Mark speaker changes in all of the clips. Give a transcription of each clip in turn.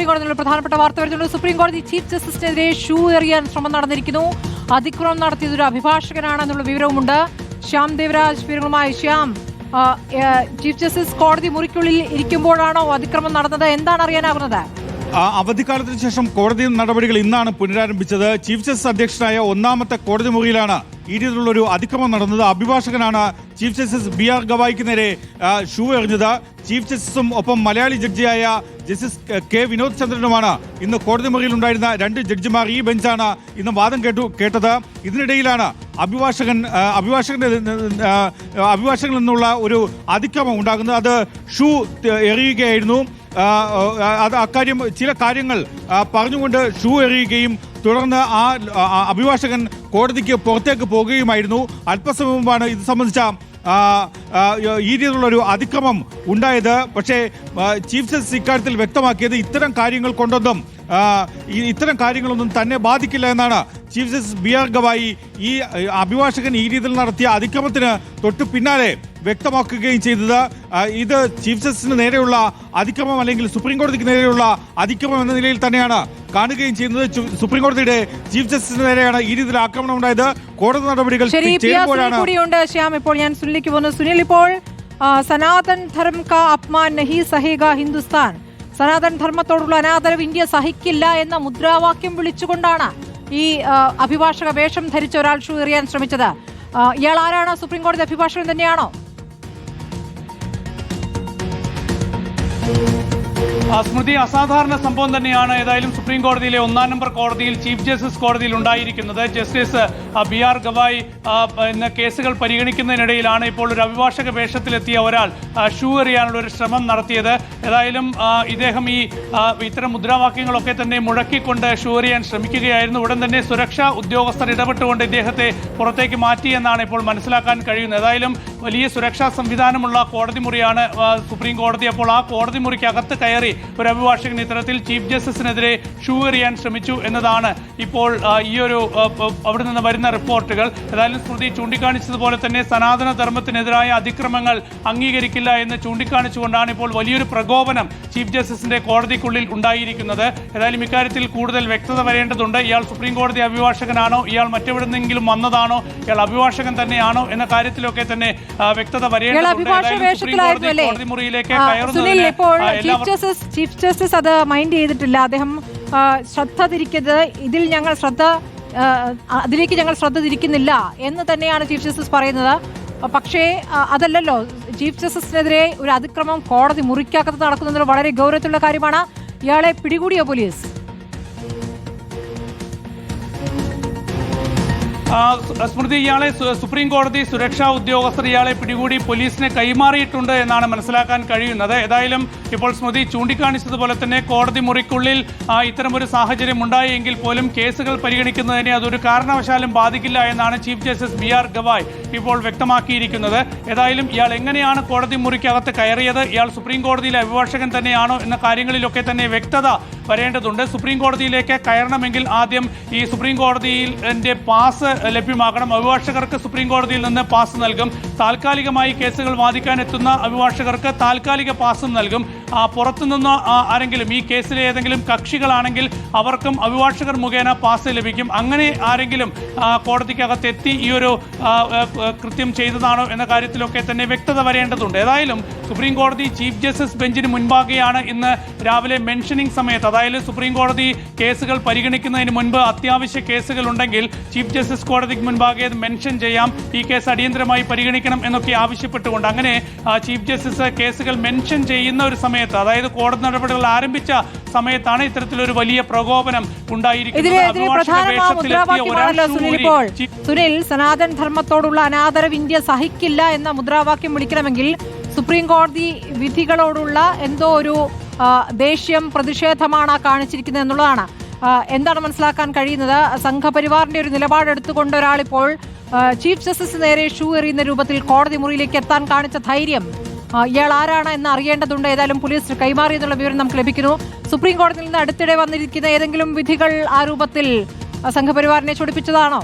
Speaker 1: Supreme കോടതിയിൽ പ്രധാനപ്പെട്ട വാർത്ത വരുന്നുണ്ട്. സുപ്രീം കോടതി ചീഫ് ജസ്റ്റിസിനെതിരെ ഷൂ എറിയാൻ ശ്രമം നടന്നിരിക്കുന്നു. അതിക്രമം നടത്തിയത് ഒരു അഭിഭാഷകനാണെന്നുള്ള വിവരവുമുണ്ട്. ശ്യാം ദേവരാജ് വിവരങ്ങളുമായി ശ്യാം ചീഫ് ജസ്റ്റിസ് കോടതി മുറിക്കുള്ളിൽ ഇരിക്കുമ്പോഴാണോ അതിക്രമം നടന്നത്? എന്താണ് അറിയാനാകുന്നത്
Speaker 2: അവധിക്കാലത്തിന് ശേഷം കോടതി നടപടികൾ ഇന്നാണ് പുനരാരംഭിച്ചത്. ചീഫ് ജസ്റ്റിസ് അധ്യക്ഷനായ ഒന്നാമത്തെ കോടതി മുറിയിലാണ് ഈ രീതിയിലുള്ള ഒരു അതിക്രമം നടന്നത്. അഭിഭാഷകനാണ് ചീഫ് ജസ്റ്റിസ് ബി ആർ ഗവായിക്ക് നേരെ ഷൂ എറിഞ്ഞത്. ചീഫ് ജസ്റ്റിസും ഒപ്പം മലയാളി ജഡ്ജിയായ ജസ്റ്റിസ് കെ വിനോദ് ചന്ദ്രനുമാണ് ഇന്ന് കോടതി മുറിയിൽ ഉണ്ടായിരുന്ന രണ്ട് ജഡ്ജിമാർ ഈ ബെഞ്ചാണ് ഇന്ന് വാദം കേട്ടു കേട്ടത്. ഇതിനിടയിലാണ് അഭിഭാഷകൻ അഭിഭാഷകന്റെ അഭിഭാഷകനിൽ നിന്നുള്ള ഒരു അതിക്രമം ഉണ്ടാകുന്നത്. അത് ഷൂ എറിയുകയായിരുന്നു. അക്കാര്യം ചില കാര്യങ്ങൾ പറഞ്ഞുകൊണ്ട് ഷൂ എറിയുകയും തുടർന്ന് ആ അഭിഭാഷകൻ കോടതിക്ക് പുറത്തേക്ക് പോകുകയുമായിരുന്നു. അല്പസമയം മുമ്പാണ് ഇത് സംബന്ധിച്ച ഈ രീതിയിലുള്ള ഒരു അതിക്രമം ഉണ്ടായത്. പക്ഷേ ചീഫ് ജസ്റ്റിസ് ഇക്കാര്യത്തിൽ വ്യക്തമാക്കിയത് ഇത്തരം കാര്യങ്ങൾ കൊണ്ടൊന്നും ഇത്തരം കാര്യങ്ങളൊന്നും തന്നെ ബാധിക്കില്ല എന്നാണ് chief justice B R Gavai ഈ അഭിഭാഷകൻ ഈ രീതിയിൽ നടത്തിയ അതിക്രമത്തിന് തൊട്ടു പിന്നാലെ വ്യക്തമാക്കുകയും ചെയ്തത്. ഇത് ചീഫ് ജസ്റ്റിസിന് നേരെയുള്ള അതിക്രമം അല്ലെങ്കിൽ സുപ്രീം കോടതിക്ക് നേരെയുള്ള അതിക്രമം എന്ന നിലയിൽ തന്നെയാണ് കാണുകയും ചെയ്യുന്നത്. സുപ്രീം കോടതിയുടെ ചീഫ് ജസ്റ്റിസിന് നേരെയാണ് ഈ രീതിയിൽ ആക്രമണം ഉണ്ടായത്. കോടതി നടപടികൾ
Speaker 1: ശ്യാം ഇപ്പോൾ ഞാൻ സുനിലേക്ക് പോകുന്നു. സുനിൽ ഇപ്പോൾ സനാതൻ ധർമ്മ കാ അപ്മാൻ നഹി സഹേഗ ഹിന്ദുസ്ഥാൻ. സനാതൻ ധർമ്മത്തോടുള്ള അനാദരവ് ഇന്ത്യ സഹിക്കില്ല എന്ന മുദ്രാവാക്യം വിളിച്ചുകൊണ്ടാണ് ഈ അഭിഭാഷക വേഷം ധരിച്ച ഒരാൾ ഷൂ എറിയാൻ ശ്രമിച്ചത്. ഇയാൾ ആരാണ്? സുപ്രീം കോടതി അഭിഭാഷകൻ തന്നെയാണോ?
Speaker 3: സ്മൃതി അസാധാരണ സംഭവം തന്നെയാണ് ഏതായാലും സുപ്രീം കോടതിയിലെ ഒന്നാം നമ്പർ കോടതിയിൽ ചീഫ് ജസ്റ്റിസ് കോടതിയിൽ ഉണ്ടായിരിക്കുന്നത്. ജസ്റ്റിസ് ബി ആർ ഗവായ് എന്ന കേസുകൾ പരിഗണിക്കുന്നതിനിടയിലാണ് ഇപ്പോൾ ഒരു അഭിഭാഷക വേഷത്തിലെത്തിയ ഒരാൾ ഷൂ എറിയാനുള്ള ഒരു ശ്രമം നടത്തിയത്. ഏതായാലും ഇദ്ദേഹം ഈ ഇത്തരം മുദ്രാവാക്യങ്ങളൊക്കെ തന്നെ മുഴക്കിക്കൊണ്ട് ഷൂ എറിയാൻ ശ്രമിക്കുകയായിരുന്നു. ഉടൻ തന്നെ സുരക്ഷാ ഉദ്യോഗസ്ഥർ ഇടപെട്ടുകൊണ്ട് ഇദ്ദേഹത്തെ പുറത്തേക്ക് മാറ്റിയെന്നാണ് ഇപ്പോൾ മനസ്സിലാക്കാൻ കഴിയുന്നത്. ഏതായാലും വലിയ സുരക്ഷാ സംവിധാനമുള്ള കോടതി മുറിയാണ് സുപ്രീം കോടതി. അപ്പോൾ ആ കോടതി മുറിക്കകത്ത് കയറി ഒരു അഭിഭാഷകൻ ഇത്തരത്തിൽ ചീഫ് ജസ്റ്റിസിനെതിരെ ഷൂ എറിയാൻ ശ്രമിച്ചു എന്നതാണ് ഇപ്പോൾ ഈ ഒരു അവിടെ നിന്ന് വരുന്ന റിപ്പോർട്ടുകൾ. ഏതായാലും സ്മൃതി ചൂണ്ടിക്കാണിച്ചതുപോലെ തന്നെ സനാതന ധർമ്മത്തിനെതിരായ അതിക്രമങ്ങൾ അംഗീകരിക്കില്ല എന്ന് ചൂണ്ടിക്കാണിച്ചുകൊണ്ടാണ് ഇപ്പോൾ വലിയൊരു പ്രകോപനം ചീഫ് ജസ്റ്റിസിന്റെ കോടതിക്കുള്ളിൽ ഉണ്ടായിരിക്കുന്നത്. ഏതായാലും ഇക്കാര്യത്തിൽ കൂടുതൽ വ്യക്തത വരേണ്ടതുണ്ട്. ഇയാൾ സുപ്രീം കോടതി അഭിഭാഷകനാണോ? ഇയാൾ മറ്റെവിടെന്നെങ്കിലും വന്നതാണോ? ഇയാൾ അഭിഭാഷകൻ തന്നെയാണോ? എന്ന കാര്യത്തിലൊക്കെ തന്നെ വ്യക്തത വരേണ്ടതുണ്ട്. കോടതി മുറിയിലേക്ക്
Speaker 1: ആ, ചീഫ് ജസ്റ്റിസ് അത് മൈൻഡ് ചെയ്തിട്ടില്ല. അദ്ദേഹം ശ്രദ്ധ തിരിക്കരുത്. ഇതിൽ ഞങ്ങൾ ശ്രദ്ധ അതിലേക്ക് ഞങ്ങൾ ശ്രദ്ധ തിരിക്കുന്നില്ല എന്ന് തന്നെയാണ് ചീഫ് ജസ്റ്റിസ് പറയുന്നത്. പക്ഷേ അതല്ലല്ലോ. ചീഫ് ജസ്റ്റിസിനെതിരെ ഒരു അതിക്രമം കോടതി മുറിക്കാക്കത്ത് നടക്കുന്നത് വളരെ ഗൗരവത്തിലുള്ള കാര്യമാണ്. ഇയാളെ പിടികൂടിയ പോലീസ്.
Speaker 3: സ്മൃതി ഇയാളെ സുപ്രീം കോടതി സുരക്ഷാ ഉദ്യോഗസ്ഥർ ഇയാളെ പിടികൂടി പോലീസിനെ കൈമാറിയിട്ടുണ്ട് എന്നാണ് മനസ്സിലാക്കാൻ കഴിയുന്നത്. ഏതായാലും ഇപ്പോൾ സ്മൃതി ചൂണ്ടിക്കാണിച്ചതുപോലെ തന്നെ കോടതി മുറിക്കുള്ളിൽ ഇത്തരമൊരു സാഹചര്യം ഉണ്ടായെങ്കിൽ പോലും കേസുകൾ പരിഗണിക്കുന്നതിനെ അതൊരു കാരണവശാലും ബാധിക്കില്ല എന്നാണ് chief justice B R Gavai ഇപ്പോൾ വ്യക്തമാക്കിയിരിക്കുന്നത്. ഏതായാലും ഇയാൾ എങ്ങനെയാണ് കോടതി മുറിക്കകത്ത് കയറിയത്? ഇയാൾ സുപ്രീം കോടതിയിലെ അഭിഭാഷകൻ തന്നെയാണോ എന്ന കാര്യങ്ങളിലൊക്കെ തന്നെ വ്യക്തത വരേണ്ടതുണ്ട്. സുപ്രീം കോടതിയിലേക്ക് കയറണമെങ്കിൽ ആദ്യം ഈ സുപ്രീം കോടതിയിൽ പാസ് ലഭ്യമാക്കണം അഭിഭാഷകർക്ക് സുപ്രീം കോടതിയിൽ നിന്ന് പാസ് നൽകും. താൽക്കാലികമായി കേസുകൾ വാദിക്കാൻ എത്തുന്ന അഭിഭാഷകർക്ക് താൽക്കാലിക പാസും നൽകും. പുറത്തുനിന്ന് ആരെങ്കിലും ഈ കേസിലെ ഏതെങ്കിലും കക്ഷികളാണെങ്കിൽ അവർക്കും അഭിഭാഷകർ മുഖേന പാസ് ലഭിക്കും. അങ്ങനെ ആരെങ്കിലും കോടതിക്കകത്തെത്തി ഈ ഒരു കൃത്യം ചെയ്തതാണോ എന്ന കാര്യത്തിലൊക്കെ തന്നെ വ്യക്തത വരേണ്ടതുണ്ട്. ഏതായാലും സുപ്രീം കോടതി ചീഫ് ജസ്റ്റിസ് ബെഞ്ചിന് മുൻപാകെയാണ് ഇന്ന് രാവിലെ മെൻഷനിങ് സമയത്ത് അതായത് സുപ്രീം കോടതി കേസുകൾ പരിഗണിക്കുന്നതിന് മുൻപ് അത്യാവശ്യ കേസുകൾ ഉണ്ടെങ്കിൽ ചീഫ് ജസ്റ്റിസ് കോടതിക്ക് മുൻപാകെ അത് മെൻഷൻ ചെയ്യാം. ഈ കേസ് അടിയന്തരമായി പരിഗണിക്കണം എന്നൊക്കെ ആവശ്യപ്പെട്ടുകൊണ്ട് അങ്ങനെ ചീഫ് ജസ്റ്റിസ് കേസുകൾ മെൻഷൻ ചെയ്യുന്ന ഒരു സമയത്ത് അതായത് കോടതി നടപടികൾ ആരംഭിച്ച സമയത്താണ് ഇത്തരത്തിലൊരു വലിയ പ്രകോപനം ഉണ്ടായിരിക്കുന്നത്.
Speaker 1: സുനിൽ സനാതൻ ധർമ്മത്തോടുള്ള അനാദരവ് ഇന്ത്യ സഹിക്കില്ല എന്ന മുദ്രാവാക്യം വിളിക്കണമെങ്കിൽ സുപ്രീം കോടതി വിധികളോടുള്ള എന്തോ ഒരു ദേഷ്യം പ്രതിഷേധമാണ് കാണിച്ചിരിക്കുന്നത് എന്നുള്ളതാണ്. എന്താണ് മനസ്സിലാക്കാൻ കഴിയുന്നത്? സംഘപരിവാറിന്റെ ഒരു നിലപാടെടുത്തുകൊണ്ട് ഒരാളിപ്പോൾ ചീഫ് ജസ്റ്റിസ് നേരെ ഷൂ എറിയുന്ന രൂപത്തിൽ കോടതി മുറിയിലേക്ക് എത്താൻ കാണിച്ച ധൈര്യം ഇയാൾ ആരാണ് എന്ന് അറിയേണ്ടതുണ്ട്. ഏതായാലും പോലീസ് കൈമാറി എന്നുള്ള വിവരം നമുക്ക് ലഭിക്കുന്നു. സുപ്രീം കോടതിയിൽ നിന്ന് അടുത്തിടെ വന്നിരിക്കുന്ന ഏതെങ്കിലും വിധികൾ ആ രൂപത്തിൽ സംഘപരിവാറിനെ ചൊടിപ്പിച്ചതാണോ?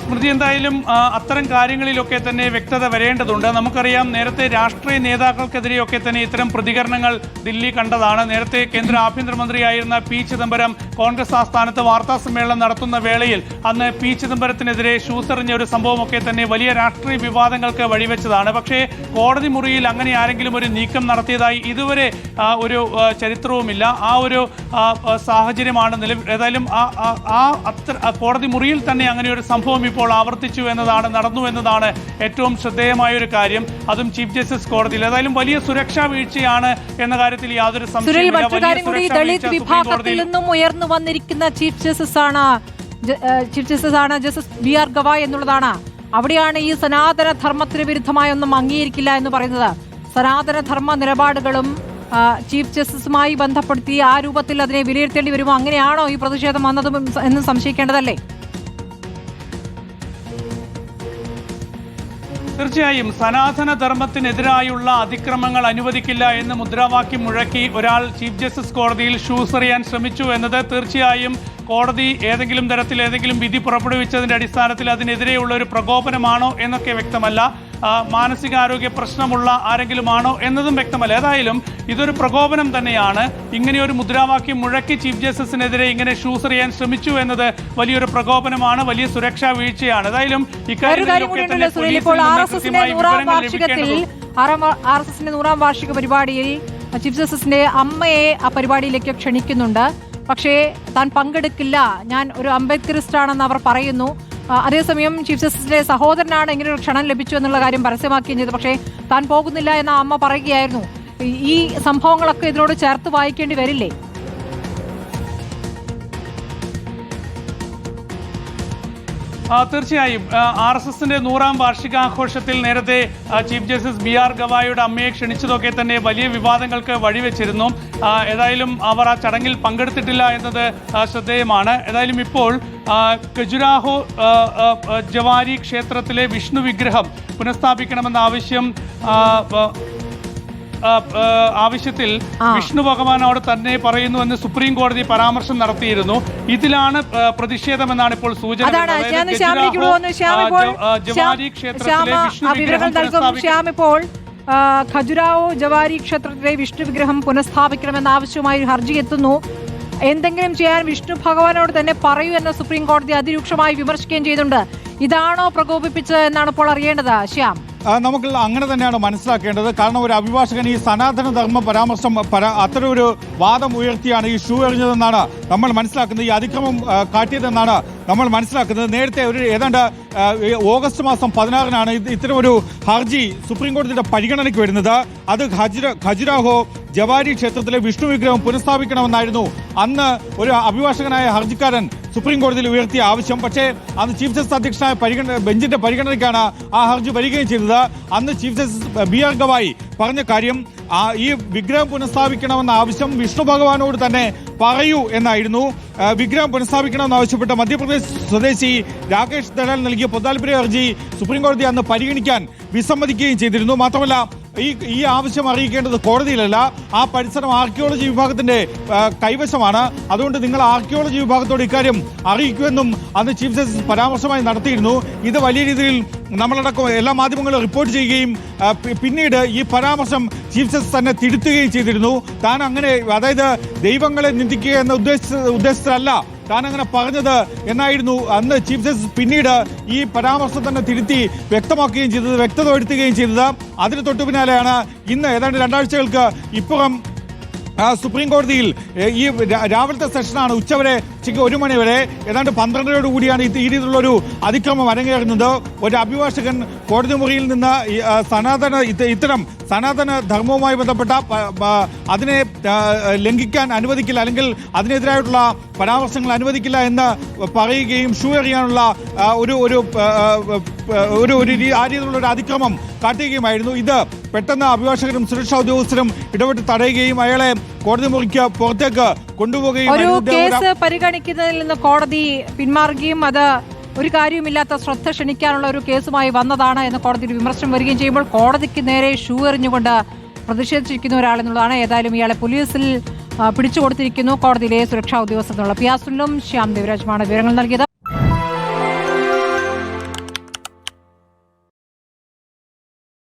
Speaker 3: സ്മൃതി എന്തായാലും അത്തരം കാര്യങ്ങളിലൊക്കെ തന്നെ വ്യക്തത വരേണ്ടതുണ്ട്. നമുക്കറിയാം നേരത്തെ രാഷ്ട്രീയ നേതാക്കൾക്കെതിരെയൊക്കെ തന്നെ ഇത്തരം പ്രതികരണങ്ങൾ ദില്ലി കണ്ടതാണ്. നേരത്തെ കേന്ദ്ര ആഭ്യന്തരമന്ത്രിയായിരുന്ന പി ചിദംബരം കോൺഗ്രസ് ആസ്ഥാനത്ത് വാർത്താ സമ്മേളനം നടത്തുന്ന വേളയിൽ അന്ന് പി ചിദംബരത്തിനെതിരെ ഷൂസെറിഞ്ഞ ഒരു സംഭവമൊക്കെ തന്നെ വലിയ രാഷ്ട്രീയ വിവാദങ്ങൾക്ക് വഴിവെച്ചതാണ്. പക്ഷേ കോടതി മുറിയിൽ അങ്ങനെ ആരെങ്കിലും ഒരു നീക്കം നടത്തിയതായി ഇതുവരെ ഒരു ചരിത്രവുമില്ല. ആ ഒരു സാഹചര്യമാണ് നിലവിൽ ഏതായാലും ആ കോടതി മുറിയിൽ തന്നെ അങ്ങനെ ഒരു സംഭവം ഇപ്പോൾ ആവർത്തിച്ചു എന്നതാണ് നടന്നു എന്നതാണ് ഏറ്റവും ശ്രദ്ധേയമായ ഒരു കാര്യം. അതും ചീഫ് ജസ്റ്റിസ് കോടതിയിൽ. ഏതായാലും വലിയ സുരക്ഷാ വീഴ്ചയാണ് എന്ന കാര്യത്തിൽ യാതൊരു
Speaker 1: നിന്നും ഉയർന്നു വന്നിരിക്കുന്ന ചീഫ് ജസ്റ്റിസ് ആണ് ചീഫ് ജസ്റ്റിസ് ആണ് ജസ്റ്റിസ് ബി ആർ ഗവായ് എന്നുള്ളതാണ്. അവിടെയാണ് ഈ സനാതന ധർമ്മത്തിന് വിരുദ്ധമായ ഒന്നും അംഗീകരിക്കില്ല എന്ന് പറയുന്നത്. സനാതന ധർമ്മ നിലപാടുകളും ചീഫ് ജസ്റ്റിസുമായി ബന്ധപ്പെടുത്തി ആ രൂപത്തിൽ അതിനെ വിലയിരുത്തേണ്ടി വരുമോ? അങ്ങനെയാണോ ഈ പ്രതിഷേധം വന്നതും എന്ന് സംശയിക്കേണ്ടതല്ലേ?
Speaker 3: തീർച്ചയായും സനാതന ധർമ്മത്തിനെതിരായുള്ള അതിക്രമങ്ങൾ അനുവദിക്കില്ല എന്ന് മുദ്രാവാക്യം മുഴക്കി ഒരാൾ ചീഫ് ജസ്റ്റിസ് കോടതിയിൽ ഷൂസ് എറിയാൻ ശ്രമിച്ചു എന്നത് തീർച്ചയായും കോടതി ഏതെങ്കിലും തരത്തിൽ ഏതെങ്കിലും വിധി പുറപ്പെടുവിച്ചതിന്റെ അടിസ്ഥാനത്തിൽ അതിനെതിരെയുള്ള ഒരു പ്രകോപനമാണോ എന്നൊക്കെ വ്യക്തമല്ല. മാനസികാരോഗ്യ പ്രശ്നമുള്ള ആരെങ്കിലും ആണോ എന്നതും വ്യക്തമല്ല. ഏതായാലും ഇതൊരു പ്രകോപനം തന്നെയാണ്. ഇങ്ങനെ ഒരു മുദ്രാവാക്യം മുഴക്കി ചീഫ് ജസ്റ്റിസിനെതിരെ ഇങ്ങനെ ഷൂസ് എറിയാൻ ശ്രമിച്ചു എന്നത് വലിയൊരു പ്രകോപനമാണ് വലിയ സുരക്ഷാ വീഴ്ചയാണ്. ഏതായാലും ഇക്കാര്യം
Speaker 1: ആർ എസ് എസിന്റെ നൂറാം വാർഷിക പരിപാടിയിൽ ചീഫ് ജസ്റ്റിസിന്റെ അമ്മയെ ആ പരിപാടിയിലേക്ക് ക്ഷണിക്കുന്നുണ്ട്. പക്ഷേ താൻ പങ്കെടുക്കില്ല. ഞാൻ ഒരു അംബേദ്കറിസ്റ്റ് ആണെന്ന് അവർ പറയുന്നു. അതേസമയം ചീഫ് ജസ്റ്റിസിന്റെ സഹോദരനാണ് ഇങ്ങനെ ഒരു ക്ഷണം ലഭിച്ചു എന്നുള്ള കാര്യം പരസ്യമാക്കുകയും ചെയ്തു. പക്ഷേ താൻ പോകുന്നില്ല എന്ന അമ്മ പറയുകയായിരുന്നു. ഈ- സംഭവങ്ങളൊക്കെ ഇതിനോട് ചേർത്ത് വായിക്കേണ്ടി വരില്ലേ?
Speaker 3: തീർച്ചയായും. ആർ എസ് എസിന്റെ നൂറാം വാർഷികാഘോഷത്തിൽ നേരത്തെ ചീഫ് ജസ്റ്റിസ് ബി ആർ ഗവായിയുടെ അമ്മയെ ക്ഷണിച്ചതൊക്കെ തന്നെ വലിയ വിവാദങ്ങൾക്ക് വഴിവെച്ചിരുന്നു. ഏതായാലും അവർ ആ ചടങ്ങിൽ പങ്കെടുത്തിട്ടില്ല എന്നത് ശ്രദ്ധേയമാണ്. ഏതായാലും ഇപ്പോൾ ഖജുരാഹോ ജവാരി ക്ഷേത്രത്തിലെ വിഷ്ണു വിഗ്രഹം പുനഃസ്ഥാപിക്കണമെന്ന ആവശ്യം ആവശ്യത്തിൽ വിഷ്ണു ഭഗവാനോട് തന്നെ പറയുന്നു എന്ന് സുപ്രീം കോടതി പരാമർശം നടത്തിയിരുന്നു. ഇതിലാണ് പ്രതിഷേധമെന്നാണ് ഇപ്പോൾ സൂചന
Speaker 1: ശ്യാം ഇപ്പോൾ ഖജുരാവോ ജവാരി ക്ഷേത്രത്തിലെ വിഷ്ണു വിഗ്രഹം പുനഃസ്ഥാപിക്കണമെന്ന ആവശ്യവുമായി ഹർജി എത്തുന്നു. എന്തെങ്കിലും ചെയ്യാൻ വിഷ്ണു ഭഗവാനോട് തന്നെ പറയൂ എന്ന് സുപ്രീം കോടതി അതിരൂക്ഷമായി വിമർശിക്കുകയും ചെയ്തിട്ടുണ്ട്. ഇതാണോ പ്രകോപിപ്പിച്ചത് എന്നാണ് ഇപ്പോൾ അറിയേണ്ടത് ശ്യാം?
Speaker 2: നമുക്ക് അങ്ങനെ തന്നെയാണ് മനസ്സിലാക്കേണ്ടത്. കാരണം ഒരു അഭിഭാഷകൻ ഈ സനാതന ധർമ്മ പരാമർശം പര അത്തരം ഒരു വാദം ഉയർത്തിയാണ് ഈ ഷൂ എറിഞ്ഞതെന്നാണ് നമ്മൾ മനസ്സിലാക്കുന്നത്. ഈ അതിക്രമം കാട്ടിയതെന്നാണ് നമ്മൾ മനസ്സിലാക്കുന്നത്. നേരത്തെ ഒരു ഏതാണ്ട് ഓഗസ്റ്റ് മാസം പതിനാറിനാണ് ഇത് ഇത്തരം ഒരു ഹർജി സുപ്രീം കോടതിയുടെ പരിഗണനയ്ക്ക് വരുന്നത്. അത് ഖജുര ഖജുരാഹോ ജവാരി ക്ഷേത്രത്തിലെ വിഷ്ണു വിഗ്രഹം പുനഃസ്ഥാപിക്കണമെന്നായിരുന്നു. അന്ന് ഒരു അഭിഭാഷകനായ ഹർജിക്കാരൻ സുപ്രീം കോടതിയിൽ ഉയർത്തിയ ആവശ്യം. പക്ഷേ അന്ന് ചീഫ് ജസ്റ്റിസ് അധ്യക്ഷനായ പരിഗണന ബെഞ്ചിന്റെ പരിഗണനയ്ക്കാണ് ആ ഹർജി വരികയും ചെയ്തത്. അന്ന് chief justice B R Gavai പറഞ്ഞ കാര്യം ഈ വിഗ്രഹം പുനഃസ്ഥാപിക്കണമെന്ന ആവശ്യം വിഷ്ണു ഭഗവാനോട് തന്നെ പറയൂ എന്നായിരുന്നു. വിഗ്രഹം പുനഃസ്ഥാപിക്കണമെന്ന് ആവശ്യപ്പെട്ട് മധ്യപ്രദേശ് സ്വദേശി രാകേഷ് ദലാൽ നൽകിയ പൊതാൽപര്യ ഹർജി സുപ്രീം കോടതി അന്ന് പരിഗണിക്കാൻ വിസമ്മതിക്കുകയും ചെയ്തിരുന്നു. മാത്രമല്ല ഈ ഈ ആവശ്യം അറിയിക്കേണ്ടത് കോടതിയിലല്ല. ആ പരിസരം ആർക്കിയോളജി വിഭാഗത്തിന്റെ കൈവശമാണ്. അതുകൊണ്ട് നിങ്ങൾ ആർക്കിയോളജി വിഭാഗത്തോട് ഇക്കാര്യം അറിയിക്കുമെന്നും അന്ന് ചീഫ് ജസ്റ്റിസ് പരാമർശമായി നടത്തിയിരുന്നു. ഇത് വലിയ രീതിയിൽ നമ്മളടക്കം എല്ലാ മാധ്യമങ്ങളും റിപ്പോർട്ട് ചെയ്യുകയും പിന്നീട് ഈ പരാമർശം ചീഫ് ജസ്റ്റിസ് തന്നെ തിരുത്തുകയും ചെയ്തിരുന്നു. താൻ അങ്ങനെ അതായത് ദൈവങ്ങളെ നിന്ദിക്കുക എന്ന ഉദ്ദേശ ഉദ്ദേശത്തിലല്ല. താൻ അങ്ങനെ പറഞ്ഞത് എന്നായിരുന്നു അന്ന് ചീഫ് ജസ്റ്റിസ് പിന്നീട് ഈ പരാമർശം തന്നെ തിരുത്തി വ്യക്തമാക്കുകയും ചെയ്തത് വ്യക്തത വരുത്തുകയും ചെയ്തത്. അതിന് തൊട്ടു പിന്നാലെയാണ് ഇന്ന് ഏതാണ്ട് രണ്ടാഴ്ചകൾക്ക് ഇപ്പുറം സുപ്രീം കോടതിയിൽ ഈ രാവിലത്തെ സെഷനാണ് ഉച്ചവരെ ഉച്ചയ്ക്ക് ഒരു മണി വരെ ഏതാണ്ട് പന്ത്രണ്ടരയോട് കൂടിയാണ് ഈ രീതിയിലുള്ളൊരു അതിക്രമം അരങ്ങേറുന്നത്. ഒരു അഭിഭാഷകൻ കോടതി മുറിയിൽ നിന്ന് സനാതന ഇത്തരം സനാതന ധർമ്മവുമായി ബന്ധപ്പെട്ട അതിനെ ലംഘിക്കാൻ അനുവദിക്കില്ല അല്ലെങ്കിൽ അതിനെതിരായിട്ടുള്ള പരാമർശങ്ങൾ അനുവദിക്കില്ല എന്ന് പറയുകയും ഷൂ എറിയാനുള്ള ഒരു ഒരു ഒരു ഒരു ആ രീതിയിലുള്ള ഒരു അതിക്രമം കാട്ടുകയുമായിരുന്നു. ഇത് പെട്ടെന്ന് അഭിഭാഷകരും സുരക്ഷാ ഉദ്യോഗസ്ഥരും ഇടപെട്ട് തടയുകയും അയാളെ കോടതി മുറിക്ക് പുറത്തേക്ക് കൊണ്ടുപോകുകയും
Speaker 1: ഒരു കേസ് പരിഗണിക്കുന്നതിൽ നിന്ന് കോടതി പിന്മാറുകയും അത് ഒരു കാര്യവുമില്ലാത്ത ശ്രദ്ധ ക്ഷണിക്കാനുള്ള ഒരു കേസുമായി വന്നതാണ് എന്ന് കോടതിയിൽ വിമർശനം വരികയും ചെയ്യുമ്പോൾ കോടതിക്ക് നേരെ ഷൂ എറിഞ്ഞുകൊണ്ട് പ്രതിഷേധിച്ചിരിക്കുന്ന ഒരാളെന്നുള്ളതാണ് ഏതായാലും ഇയാളെ പോലീസിൽ പിടിച്ചു കൊടുത്തിരിക്കുന്നു കോടതിയിലെ സുരക്ഷാ ഉദ്യോഗസ്ഥർ എന്നുള്ള. പിയാസുലും ശ്യാം ദേവരാജുമാണ് വിവരങ്ങൾ നൽകിയത്.